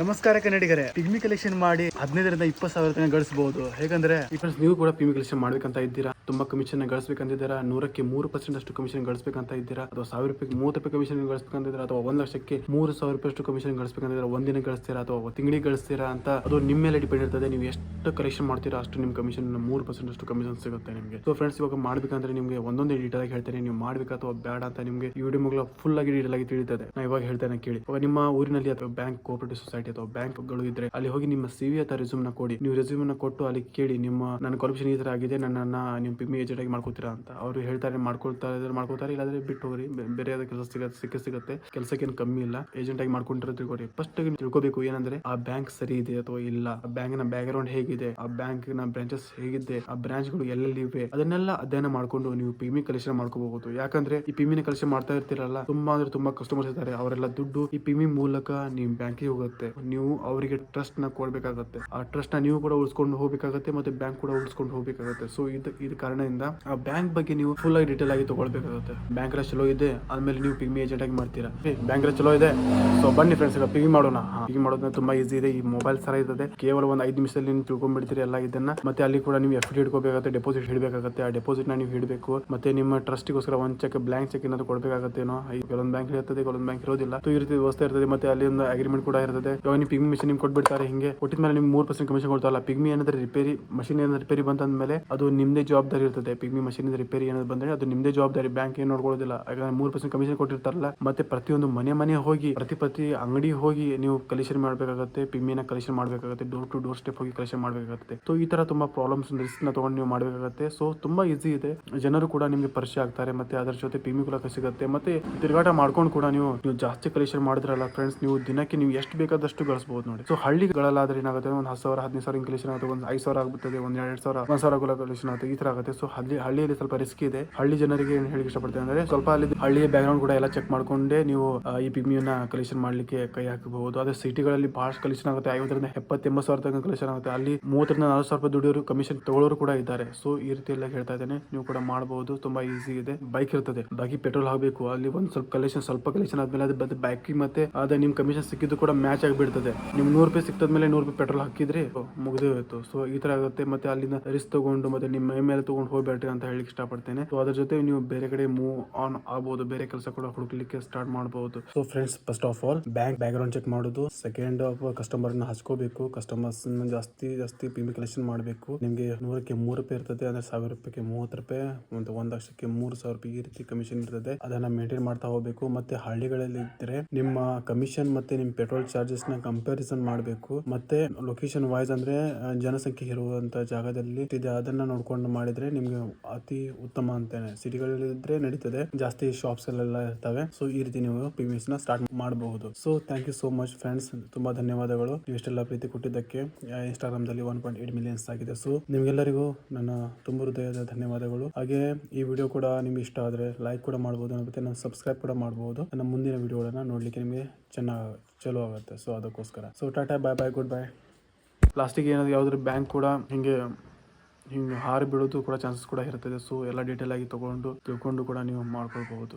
ನಮಸ್ಕಾರ ಕನ್ನಡಿಗರೇ. Pigmy collection ಮಾಡಿ ಹದಿನೈದರಿಂದ ಇಪ್ಪತ್ತು ಸಾವಿರ ತನಕ ಗಳಿಸಬಹುದು ಹೇಗಂದ್ರೆ? ಫ್ರೆಂಡ್ಸ್ ನೀವು ಕೂಡ ಪಿಮಿ ಕಲೆಕ್ಷನ್ ಮಾಡ್ಬೇಕಂತ ಇದ್ದೀರಾ? ತುಂಬಾ ಕಮಿಷನ್ ಗಳಿಸಬೇಕಂತಿದ್ದೀರಾ? ನೂರಕ್ಕೆ ಮೂರು ಪರ್ಸೆಂಟ್ ಅಷ್ಟು ಕಮಿಷನ್ ಗಳಿಸಬೇಕಂತ ಇದ್ದೀರಾ? ಅಥವಾ ಸಾವಿರ ರೂಪಾಯಿ ಮೂವತ್ತು ರೂಪಾಯಿ ಕಮಿಷನ್ ಗಳಿಸಬೇಕಂತಿದ್ದೀರಾ? ಅಥವಾ ಒಂದು ಲಕ್ಷಕ್ಕೆ ಮೂರು ಸಾವಿರ ರೂಪಾಯಿ ಅಷ್ಟು ಕಮಿಷನ್ ಗಳಿಸಬೇಕಂತಿದ್ದೀರಾ? ಒಂದಿನ ಗಳಿಸ್ತೀರಾ? ಅಥವಾ ತಿಂಗಳಿಗೆ ಗಳಿಸ್ತೀರಾ ಅಂತ ಅದು ನಿಮ್ಮ ಮೇಲೆ ಡಿಪೆಂಡ್ ಇರ್ತದೆ. ನೀವು ಎಷ್ಟು ಕಲೆಕ್ಷನ್ ಮಾಡ್ತೀರಾ, ಅಷ್ಟು ನಿಮ್ಮ ಕಮಿಷನ್ ಮೂರು ಪರ್ಸೆಂಟ್ ಅಷ್ಟು ಕಮಿಷನ್ ಸಿಗುತ್ತೆ ನಿಮಗೆ. ಸೊ ಫ್ರೆಂಡ್ಸ್ ಇವಾಗ ಮಾಡ್ಬೇಕಂದ್ರೆ ನಿಮಗೆ ಒಂದೊಂದೇ ಡೀಟೇಲ್ ಆಗಿ ಹೇಳ್ತೇನೆ. ನೀವು ಮಾಡ್ಬೇಕಾ ಅಥವಾ ಬೇಡ ಅಂತ ನಿಮಗೆ ಈ ವಿಡಿಯೋ ಫುಲ್ ಆಗಿ ಡೀಟೇಲ್ ಆಗಿ ತಿಳಿತದೆ ನಾ ಇವಾಗ ಹೇಳ್ತೇನೆ, ಕೇಳಿ. ಇವಾಗ ನಿಮ್ಮ ಊರಿನಲ್ಲಿ ಅಥವಾ ಬ್ಯಾಂಕ್ ಕೋಆಪರೇಟಿವ್ ಸೊಸೈಟಿ ಅಥವಾ ಬ್ಯಾಂಕ್ಗಳು ಇದ್ರೆ ಅಲ್ಲಿ ಹೋಗಿ ನಿಮ್ಮ ಸಿವಿ ಅಥವಾ ರೆಸ್ಯೂಮ್ನ ಕೊಡಿ. ನೀವು ರೆಸ್ಯೂಮ್ನ ಕೊಟ್ಟು ಅಲ್ಲಿ ಕೇಳಿ ನಿಮ್ಮ, ನನ್ನ ಕ್ವಾಲಿಫಿಕೇಶನ್ ಈ ತರ ಆಗಿದೆ, ನನ್ನನ್ನ ನೀವು ಪಿಮಿ ಏಜೆಂಟ್ ಆಗಿ ಮಾಡ್ಕೋತೀರಾ ಅಂತ. ಅವರು ಹೇಳ್ತಾರೆ ಮಾಡ್ಕೊಳ್ತಾ ಇದ್ರೆ ಮಾಡ್ಕೊಳ್ತಾರೆ, ಇಲ್ಲಾಂದ್ರೆ ಬಿಟ್ಟು ಹೋಗ್ರಿ. ಬೇರೆ ಯಾವ್ದು ಕೆಲಸ ಸಿಗತ್ತೆ ಸಿಕ್ಕ ಸಿಗುತ್ತೆ. ಕೆಲಸಕ್ಕೆ ಕಮ್ಮಿ ಇಲ್ಲ. ಏಜೆಂಟ್ ಆಗಿ ಮಾಡ್ಕೊಂಡಿರೋ ತಿಳ್ಕೊಡಿ ಫಸ್ಟ್ ತಿಳ್ಕೋಬೇಕು. ಏನಂದ್ರೆ ಆ ಬ್ಯಾಂಕ್ ಸರಿ ಇದೆ ಅಥವಾ ಇಲ್ಲ? ಆ ಬ್ಯಾಂಕ್ನ ಬ್ಯಾಕ್ ಗ್ರೌಂಡ್ ಹೇಗಿದೆ? ಆ ಬ್ಯಾಂಕ್ನ ಬ್ರಾಂಚಸ್ ಹೇಗಿದೆ? ಆ ಬ್ರಾಂಚ್ಗಳು ಎಲ್ಲೆಲ್ಲಿ ಇವೆ ಅದನ್ನೆಲ್ಲ ಅಧ್ಯಯನ ಮಾಡ್ಕೊಂಡು ನೀವು ಪಿಮಿ ಕಲೆಕ್ಷನ್ ಮಾಡ್ಕೋಬಹುದು. ಯಾಕಂದ್ರೆ ಈ ಪಿಮಿನ ಕಲೆಕ್ಷನ್ ಮಾಡ್ತಾ ಇರ್ತೀರಲ್ಲ, ತುಂಬಾ ಅಂದ್ರೆ ತುಂಬಾ ಕಸ್ಟಮರ್ಸ್ ಇದ್ದಾರೆ. ಅವರೆಲ್ಲ ದುಡ್ಡು ಈ ಪಿಮಿ ಮೂಲಕ ನಿಮ್ ಬ್ಯಾಂಕಿಗೆ ಹೋಗುತ್ತೆ. ನೀವು ಅವರಿಗೆ ಟ್ರಸ್ಟ್ನ ಕೊಡ್ಬೇಕಾಗತ್ತೆ. ಆ ಟ್ರಸ್ಟ್ನ ನೀವು ಕೂಡ ಉಳಿಸ್ಕೊಂಡು ಹೋಗ್ಬೇಕಾಗತ್ತೆ ಮತ್ತೆ ಬ್ಯಾಂಕ್ ಕೂಡ ಉಳಿಸ್ಕೊಂಡು ಹೋಗ್ಬೇಕಾಗತ್ತೆ. ಸೊ ಇದು ಇದು ಕಾರಣದಿಂದ ಆ ಬ್ಯಾಂಕ್ ಬಗ್ಗೆ ನೀವು ಫುಲ್ ಆಗಿ ಡೀಟೇಲ್ ಆಗಿ ತಗೊಳ್ಬೇಕಾಗುತ್ತೆ. ಬ್ಯಾಂಕ್ ಚಲೋ ಇದೆ, ಆದ್ಮೇಲೆ ನೀವು ಪಿಗ್ಮಿ ಏಜೆಂಟ್ ಆಗಿ ಮಾಡ್ತೀರಾ. ಬ್ಯಾಂಕ್ ಚಲೋ ಇದೆ. ಸೊ ಬನ್ನಿ ಫ್ರೆಂಡ್ಸ್ ಈಗ ಪಿಗ್ಮಿ ಮಾಡೋಣ. ಪಿಗ್ಮಿ ಮಾಡೋದನ್ನ ತುಂಬಾ ಈಸಿ ಇದೆ. ಈ ಮೊಬೈಲ್ ಸರ ಇರ್ತದೆ ಕೇವಲ ಒಂದು ಐದು ನಿಮಿಷದಲ್ಲಿ ನೀವು ತಿಳ್ಕೊಂಡ್ಬಿಡ್ತೀರಿ ಎಲ್ಲ ಇದನ್ನ. ಮತ್ತೆ ಅಲ್ಲಿ ಕೂಡ ನೀವು ಎಫ್ ಡಿ ಡೆಪಾಸಿಟ್ ಹಿಡಬೇಕಾಗುತ್ತೆ ಆ ಡೆಪಾಸಿಟ್ನ ನೀವು ಹಿಡಬೇಕು ಮತ್ತೆ ನಿಮ್ಮ ಟ್ರಸ್ಟಿಗೋಸ್ಕರ ಒಂದು ಚೆಕ್ ಬ್ಲಾಂಕ್ ಚೆಕ್ ಏನಾದ್ರು ಕೊಡಬೇಕಾಗತ್ತೇನೋ. ಕೆಲವೊಂದು ಬ್ಯಾಂಕ್ ಇರ್ತದೆ ಕೆಲವೊಂದು ಬ್ಯಾಂಕ್ ಇರೋದಿಲ್ಲ. ಸೊ ಈ ರೀತಿ ವ್ಯವಸ್ಥೆ ಇರ್ತದೆ. ಮತ್ತೆ ಅಲ್ಲಿ ಒಂದು ಅಗ್ರಿಮೆಂಟ್ ಕೂಡ ಇರ್ತದೆ. ಇವಾಗ ಪಿಗ್ಮಿ ಮಿಷನ್ ನಿಮ್ಗೆ ಕೊಟ್ಬಿಡ್ತಾರೆ ಹಿಂಗೆ. ಕೊಟ್ಟಿದ ಮೇಲೆ ನಿಮ್ಗೆ ಮೂರು ಪರ್ಸೆಂಟ್ ಕಮಿಷನ್ ಕೊಡ್ತಾರಲ್ಲ. ಪಿಗ್ಮಿ ಏನಾದ್ರೆ ರಿಪೇರಿ ಮಷಿನ್ ಏನಾದ್ರು ರಿಪೇರಿ ಬಂತಂದ್ಮೇಲೆ ಅದು ನಿಮ್ದೇ ಜವಾಬ್ದಾರಿ ಇರ್ತದೆ. ಪಿಗ್ಮಿ ಮಷಿನ್ ರಿಪೇರಿ ಏನಾದ್ರು ಬಂದ್ರೆ ಅದು ನಿಮ್ದೇ ಜವಾಬ್ದಾರಿ. ಬ್ಯಾಂಕ್ ಏನು ನೋಡ್ಕೊಳ್ಳೋದಿಲ್ಲ. ಯಾಕಂದ್ರೆ ಮೂರು ಪರ್ಸೆಂಟ್ ಕಮಿಷನ್ ಕೊಟ್ಟಿರ್ತಾರಲ್ಲ. ಮತ್ತೆ ಪ್ರತಿಯೊಂದು ಮನೆ ಮನೆ ಹೋಗಿ, ಪ್ರತಿ ಪ್ರತಿ ಅಂಗಡಿ ಹೋಗಿ ನೀವು ಕಲೆಕ್ಷನ್ ಮಾಡಬೇಕಾಗುತ್ತೆ. ಪಿಗ್ಮಿನ ಕಲೆಕ್ಷನ್ ಮಾಡಬೇಕಾಗುತ್ತೆ. ಡೋರ್ ಟು ಡೋರ್ ಸ್ಟೆಪ್ ಹೋಗಿ ಕಲೆಕ್ಷನ್ ಮಾಡಬೇಕಾಗುತ್ತೆ. ಸೊ ಈ ತರ ತುಂಬಾ ಪ್ರಾಬ್ಲಮ್ಸ್ ರಿಸ್ಕ್ನ ತಗೊಂಡು ನೀವು ಮಾಡಬೇಕಾಗುತ್ತೆ. ಸೊ ತುಂಬಾ ಈಸಿ ಇದೆ. ಜನರು ಕೂಡ ನಿಮಗೆ ಪರಿಚಯ ಆಗ್ತಾರೆ. ಮತ್ತೆ ಅದರ ಜೊತೆ ಪಿಮಿ ಕೂಡ ಸಿಗುತ್ತೆ. ಮತ್ತೆ ತಿರುಗಾಟ ಮಾಡ್ಕೊಂಡು ಕೂಡ ನೀವು ನೀವು ಜಾಸ್ತಿ ಕಲೆಕ್ಷನ್ ಮಾಡಿದ್ರಲ್ಲ ಫ್ರೆಂಡ್ಸ್ ನೀವು ದಿನಕ್ಕೆ ನೀವು ಎಷ್ಟು ಬೇಕಾದಷ್ಟು ಗಳಿಸಬಹುದು ನೋಡಿ. ಸೊ ಹಳ್ಳಿಗಳಲ್ಲಾದ್ರೆ ಏನಾಗುತ್ತೆ? ಒಂದು ಹತ್ತು ಸಾವಿರ, ಹದಿನೈದು ಸಾವಿರ ಕಲೆಕ್ಷನ್ ಆಗುತ್ತೆ ಒಂದು ಐದು ಸಾವಿರ ಆಗುತ್ತದೆ ಒಂದು ಎರಡು ಸಾವಿರ, ಒಂದು ಸಾವಿರ ಕಲೆಕ್ಷನ್ ಆಗುತ್ತೆ ಈ ತರ ಆಗುತ್ತೆ. ಸೊ ಹಳ್ಳಿ, ಹಳ್ಳಿಯಲ್ಲಿ ಸ್ವಲ್ಪ ರಿಸ್ಕ್ ಇದೆ. ಹಳ್ಳಿ ಜನರಿಗೆ ಏನು ಹೇಳಿ ಇಷ್ಟಪಡ್ತೇನೆ ಅಂದ್ರೆ, ಸ್ವಲ್ಪ ಅಲ್ಲಿ ಹಳ್ಳಿಯ ಬ್ಯಾಕ್ಗ್ರೌಂಡ್ ಕೂಡ ಎಲ್ಲ ಚೆಕ್ ಮಾಡ್ಕೊಂಡೇ ನೀವು ಈ ಪಿಮಿಯನ್ನ ಕಲೆಕ್ಷನ್ ಮಾಡ್ಲಿಕ್ಕೆ ಕೈ ಹಾಕಬಹುದು. ಅದೇ ಸಿಟಿಗಳಲ್ಲಿ ಬಹಳಷ್ಟು ಕಲೆಕ್ಷನ್ ಆಗುತ್ತೆ. ಐವತ್ತರಿಂದ ಎಪ್ಪತ್ತೆಂಬತ್ತು ಸಾವಿರ ತನಕ ಕಲೆಕ್ಷನ್ ಆಗುತ್ತೆ. ಅಲ್ಲಿ ಮೂವತ್ತರಿಂದ ನಲವತ್ತು ಸಾವಿರ ರೂಪಾಯಿ ದುಡಿಯೋರು ಕಮಿಷನ್ ತಗೊಳ್ಳೋರು ಕೂಡ ಇದ್ದಾರೆ. ಸೊ ಈ ರೀತಿ ಎಲ್ಲ ಹೇಳ್ತಾ ಇದ್ದೇನೆ. ನೀವು ಕೂಡ ಮಾಡಬಹುದು ತುಂಬಾ ಈಸಿ ಇದೆ. ಬೈಕ್ ಇರ್ತದೆ. ಬಾಕಿ ಪೆಟ್ರೋಲ್ ಹಾಕಬೇಕು. ಅಲ್ಲಿ ಒಂದು ಸ್ವಲ್ಪ ಕಲೆಕ್ಷನ್ ಸ್ವಲ್ಪ ಕಲೆಕ್ಷನ್ ಆದ್ಮೇಲೆ ಅದು ಬ್ಯಾಕಿ ಮತ್ತೆ ಅದೇ ನಿಮ್ ಕಮಿಷನ್ ಸಿಕ್ಕಿದ್ದು ಕೂಡ ಮ್ಯಾಚ್ ಆಗಿಬಿಡ್ತದೆ ನಿಮ್ಗೆ ನೂರು ರೂಪಾಯಿ ಸಿಕ್ತದ್ಮೇಲೆ ನೂರು ರೂಪಾಯಿ ಪೆಟ್ರೋಲ್ ಹಾಕಿದ್ರೆ ಮುಗಿದೇ ಹೋಯ್ತು. ಸೊ ಈ ತರ ಆಗುತ್ತೆ. ಮತ್ತೆ ಅಲ್ಲಿಂದ ರಿಸ್ಕ್ ತಗೊಂಡು ಮತ್ತೆ ನಿಮ್ಮ ಮೈ ಮೇಲೆ ತಗೊಂಡು ಹೋಗ್ಬೇಡ್ರಿ ಅಂತ ಹೇಳಿಕ್ಕೆ ಇಷ್ಟಪಡ್ತೇನೆ. ಸೊ ಅದ್ರ ಜೊತೆ ನೀವು ಬೇರೆ ಕಡೆ ಮೂವ್ ಆನ್ ಆಗಬಹುದು ಬೇರೆ ಕೆಲಸ ಕೂಡ ಹುಡುಕ್ಲಿಕ್ಕೆ ಸ್ಟಾರ್ಟ್ ಮಾಡಬಹುದು so friends first of all bank background check ಮಾಡೋದು ಸೆಕೆಂಡ್ ಆಫ್ ಕಸ್ಟಮರ್ನ ಹಚ್ಕೋಬೇಕು. ಕಸ್ಟಮರ್ಸ್ ಜಾಸ್ತಿ ಜಾಸ್ತಿ ಪಿಮಿ ಕಲೆಕ್ಷನ್ ಮಾಡಬೇಕು. ನಿಮಗೆ ನೂರಕ್ಕೆ ಮೂರು ರೂಪಾಯಿ ಇರ್ತದೆ. ಅಂದ್ರೆ ಸಾವಿರ ರೂಪಾಯಿಗೆ ಮೂವತ್ತು ರೂಪಾಯಿ ಒಂದು ಒಂದ್ ಲಕ್ಷಕ್ಕೆ ಮೂರು ಸಾವಿರ ರೂಪಾಯಿ ಈ ರೀತಿ ಕಮಿಷನ್ ಇರ್ತದೆ. ಅದನ್ನ ಮೇಂಟೈನ್ ಮಾಡ್ತಾ ಹೋಗ್ಬೇಕು. ಮತ್ತೆ ಹಳ್ಳಿಗಳಲ್ಲಿ ಇದ್ರೆ ನಿಮ್ಮ ಕಮಿಷನ್ ಮತ್ತೆ ನಿಮ್ಮ ಪೆಟ್ರೋಲ್ ಚಾರ್ಜಸ್ ನ ಕಂಪ್ಯಾರಿಸನ್ ಮಾಡಬೇಕು. ಮತ್ತೆ ಲೊಕೇಶನ್ ವೈಸ್ ಅಂದ್ರೆ ಜನಸಂಖ್ಯೆ ಇರುವಂತ ಜಾಗದಲ್ಲಿ ಇದೆ ಅದನ್ನ ನೋಡ್ಕೊಂಡು ಮಾಡಿದ್ರೆ ನಿಮ್ಗೆ ಅತಿ ಉತ್ತಮ ಅಂತಾನೆ. ಸಿಟಿಗಳಲ್ಲಿ ನಡೀತದೆ. ಜಾಸ್ತಿ ಶಾಪ್ಸ್ ಎಲ್ಲ ಇರ್ತವೆ. ಸೊ ಈ ರೀತಿ ನೀವು ಪಿಮಿಸ್ನ ಸ್ಟಾರ್ಟ್ ಮಾಡಬಹುದು. So thank you so much friends ತುಂಬಾ ಧನ್ಯವಾದಗಳು. ಇಷ್ಟೆಲ್ಲ ಪ್ರೀತಿ ಕೊಟ್ಟಿದ್ದಕ್ಕೆ. ಇನ್ಸ್ಟಾಗ್ರಾಮ್ ದಲ್ಲಿ ಒನ್ ಪಾಯಿಂಟ್ ಏಟ್ ಮಿಲಿಯನ್ಸ್ ಆಗಿದೆ. ಸೊ ನಿಮ್ಗೆಲ್ಲರಿಗೂ ನನ್ನ ತುಂಬ ಹೃದಯದ ಧನ್ಯವಾದಗಳು. ಹಾಗೆ ಈ ವಿಡಿಯೋ ಕೂಡ ನಿಮ್ಗೆ ಇಷ್ಟ ಆದ್ರೆ ಲೈಕ್ ಕೂಡ ಮಾಡಬಹುದು ಮತ್ತೆ ನಾನು ಸಬ್ಸ್ಕ್ರೈಬ್ ಕೂಡ ಮಾಡಬಹುದು ನನ್ನ ಮುಂದಿನ ವಿಡಿಯೋಗಳನ್ನ ನೋಡ್ಲಿಕ್ಕೆ ನಿಮಗೆ ಚೆನ್ನಾಗಿ, ಚಲೋ ಆಗುತ್ತೆ. ಸೊ ಅದಕ್ಕೋಸ್ಕರ. So Tata bye bye good bye ಲಾಸ್ಟಿಗೆ ಏನಾದ್ರು ಯಾವುದ್ರೂ ಬ್ಯಾಂಕ್ ಕೂಡ ಹಿಂಗೆ ಹಿಂಗೆ ಹಾರಿ ಬೀಳೋದು ಕೂಡ ಚಾನ್ಸಸ್ ಕೂಡ ಇರ್ತದೆ. ಸೊ ಎಲ್ಲ ಡೀಟೇಲ್ ಆಗಿ ತೊಗೊಂಡು ತಿಳ್ಕೊಂಡು ಕೂಡ ನೀವು ಮಾಡ್ಕೊಳ್ಬಹುದು.